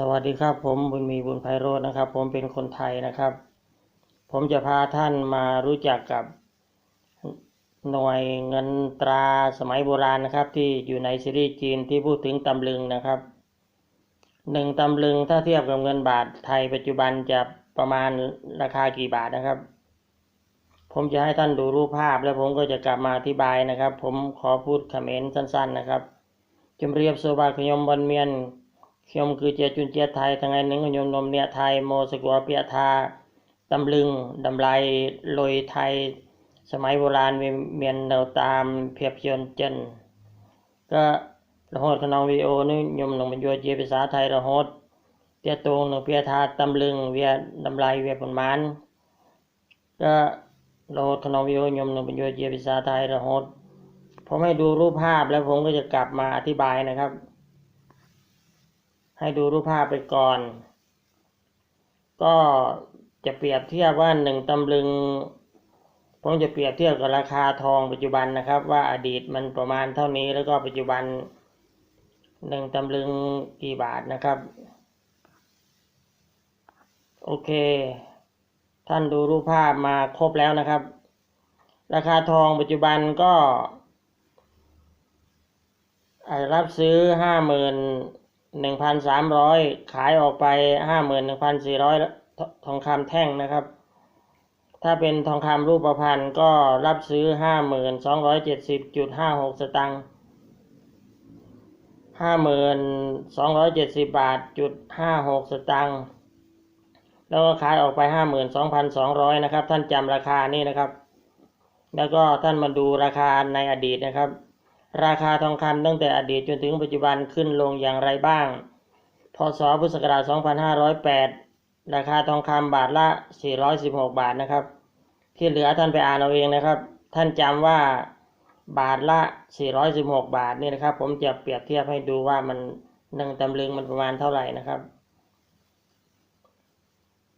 สวัสดีครับผมบุญมีบุญไพโรจน์นะครับ ผมเป็นคนไทยนะครับ ผมจะพาท่านมารู้จักกับหน่วยเงินตราสมัยโบราณนะครับ ที่อยู่ในซีรีส์จีนที่พูดถึงตำลึงนะครับหนึ่งตำลึงถ้าเทียบกับเงินบาทไทยปัจจุบันจะประมาณราคากี่บาทนะครับ ผมจะให้ท่านดูรูปภาพแล้วผมก็จะกลับมาอธิบายนะครับ ผมขอพูดคอมเมนต์สั้น ๆ นะครับจำเรียบโซบาขยมบนเมียน ยมคือเจียจุนเจียไทยทางไนหนึ่งยมนมเนี่ยไทยโมสกัวเปียทาตำลึงดำลายลอยไทย สมัยโบราณเมียนเราตามเพียบเชียนเจนก็ระหดขนองวีโอนี่ยมหลงบรรยเจียภาษาไทยระหดเตียตรงหนึ่งเปียทาตำลึงเวียดำลายเวียผลมันก็ระหดขนองวีโอยมหลงบรรยเจียภาษาไทยระหดผมให้ดูรูปภาพแล้วผมก็จะกลับมาอธิบายนะครับ ให้ดูรูปภาพไปก่อน ก็จะเปรียบเทียบว่าหนึ่งตำลึง ผมจะเปรียบเทียบกับราคาทองปัจจุบันนะครับ ว่าอดีตมันประมาณเท่านี้แล้วก็ปัจจุบันหนึ่งตำลึงกี่บาทนะครับ โอเค ท่านดูรูปภาพมาครบแล้วนะครับ ราคาทองปัจจุบันก็อ่ารับซื้อห้าหมื่น หนึ่งพันสามร้อยขายออกไปห้าหมื่นหนึ่งพันสี่ร้อยทองคำแท่งนะครับ ถ้าเป็นทองคำรูปพรรณก็รับซื้อห้าหมื่นสองร้อยเจ็ดสิบจุดห้าหกสตังค์ห้าหมื่นสองร้อยเจ็ดสิบบาทจุดห้าหกสตังค์แล้วก็ขายออกไปห้าหมื่นสองพันสองร้อยนะครับ ท่านจำราคานี่นะครับ แล้วก็ท่านมาดูราคาในอดีตนะครับ ราคาทองคำตั้งแต่อดีตจนถึงปัจจุบันขึ้นลงอย่างไรบ้าง พศ พุทธศักราช 2508 ราคาทองคำบาทละ 416 บาทนะครับ ที่เหลือท่านไปอ่านเอาเองนะครับ ท่านจำว่าบาทละ 416 บาทนี่นะครับ ผมจะเปรียบเทียบให้ดูว่ามันหนึ่งตำลึงมันประมาณเท่าไหร่นะครับ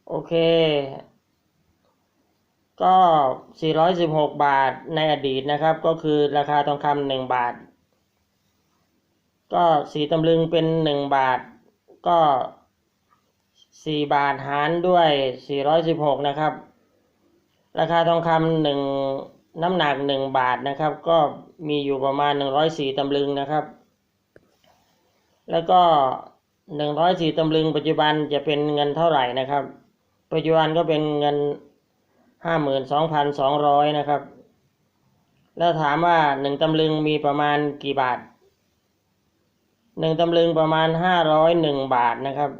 โอเค ก็ 416 บาทในอดีตนะครับ ก็คือราคาทองคำหนึ่งบาท ก็สี่ตำลึงเป็นหนึ่งบาท ก็สี่บาทหารด้วย 416 นะครับ ราคาทองคำหนึ่งน้ำหนักหนึ่งบาทนะครับ ก็มีอยู่ประมาณ 104ตำลึงนะครับ แล้วก็ 104ตำลึงปัจจุบันจะเป็นเงินเท่าไหร่นะครับ ปัจจุบันก็เป็นเงิน ห้าหมื่นสองพันสองร้อยนะครับ แล้วถามว่าหนึ่งตำลึงมีประมาณกี่บาทหนึ่งตำลึงประมาณห้าร้อยหนึ่งบาทนะครับ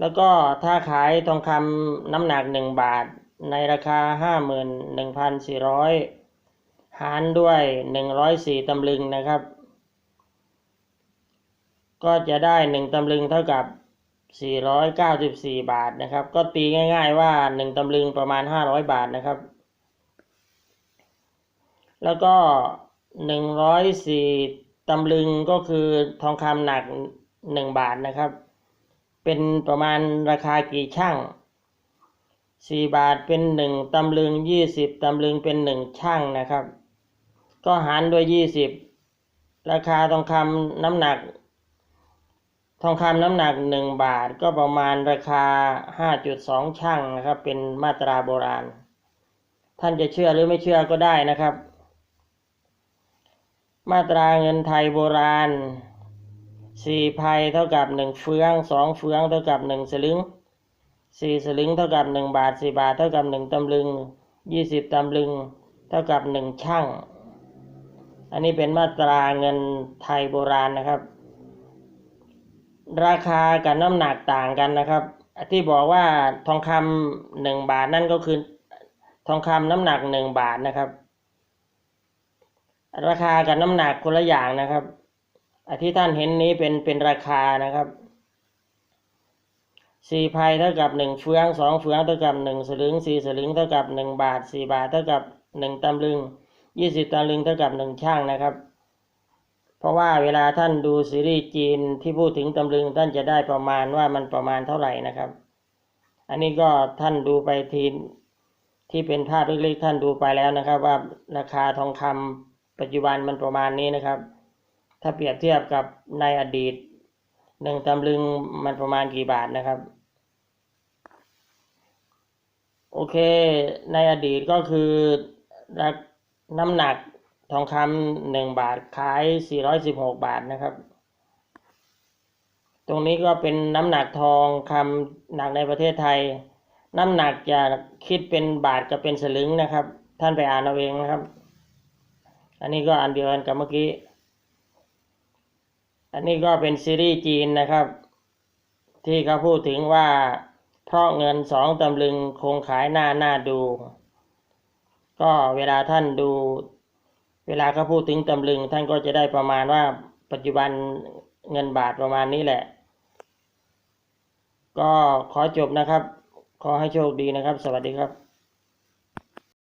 แล้วก็ถ้าขายทองคำน้ำหนักหนึ่งบาท ในราคาห้าหมื่นหนึ่งพันสี่ร้อยหารด้วยหนึ่งร้อยสี่ตำลึงนะครับ ก็จะได้หนึ่งตำลึงเท่ากับ 494 บาทนะครับ ก็ตีง่าย ๆ ว่า 1ตำลึงประมาณ 500 บาทนะครับ แล้วก็ 104ตำลึงก็คือทองคำหนัก 1 บาทนะครับ เป็นประมาณราคากี่ช่าง 4 บาทเป็น 1ตำลึง 20ตำลึงเป็น 1 ช่างนะครับ ก็หารด้วย 20 ราคาทองคำน้ำหนัก ทองคำน้ำหนักหนึ่งบาทก็ประมาณราคา 5.2 ช่างนะครับ เป็นมาตราโบราณ ท่านจะเชื่อหรือไม่เชื่อก็ได้นะครับ มาตราเงินไทยโบราณสี่ภัยเท่ากับหนึ่งเฟืองสองเฟืองเท่ากับหนึ่งสลึงสี่สลึงเท่ากับหนึ่งบาทสี่บาทเท่ากับหนึ่งตำลึงยี่สิบตำลึง เท่ากับหนึ่งช่าง อันนี้เป็นมาตราเงินไทยโบราณนะครับ ราคากับน้ำหนักต่างกันนะครับ ที่บอกว่าทองคำหนึ่งบาทนั่นก็คือทองคำน้ำหนักหนึ่งบาทนะครับ ราคากับน้ำหนักคนละอย่างนะครับอที่ท่านเห็นนี้เป็นเป็นราคานะครับสี่ภัยเท่ากับหนึ่งเฟืองสองเฟืองเท่ากับหนึ่งสลึงสี่สลึงเท่ากับหนึ่งบาทสี่บาทเท่ากับหนึ่งตำลึงยี่สิบตำลึงเท่ากับหนึ่งช่างนะครับ เพราะว่าเวลาท่านดูซีรีส์จีนที่พูดถึงตำลึงท่านจะได้ประมาณว่ามันประมาณเท่าไหร่นะครับ อันนี้ก็ท่านดูไปทีที่เป็นภาพเล็กๆท่านดูไปแล้วนะครับ ว่าราคาทองคำปัจจุบันมันประมาณนี้นะครับ ถ้าเปรียบเทียบกับในอดีตหนึ่งตำลึงมันประมาณกี่บาทนะครับ โอเค ในอดีตก็คือน้ำหนัก ทองคำหนึ่งบาทขายสี่ร้อยสิบหกบาทนะครับ ตรงนี้ก็เป็นน้ำหนักทองคำหนักในประเทศไทย น้ำหนักจะคิดเป็นบาทกับเป็นสลึงนะครับ ท่านไปอ่านเอาเองนะครับ อันนี้ก็อันเดียวกันกับเมื่อกี้ อันนี้ก็เป็นซีรีส์จีนนะครับ ที่เขาพูดถึงว่าเพราะเงินสองตำลึงคงขายหน้าหน้าดู ก็เวลาท่านดู เวลาเขาพูดถึงตำลึง ท่านก็จะได้ประมาณว่าปัจจุบันเงินบาทประมาณนี้แหละ ก็ขอจบนะครับ ขอให้โชคดีนะครับ สวัสดีครับ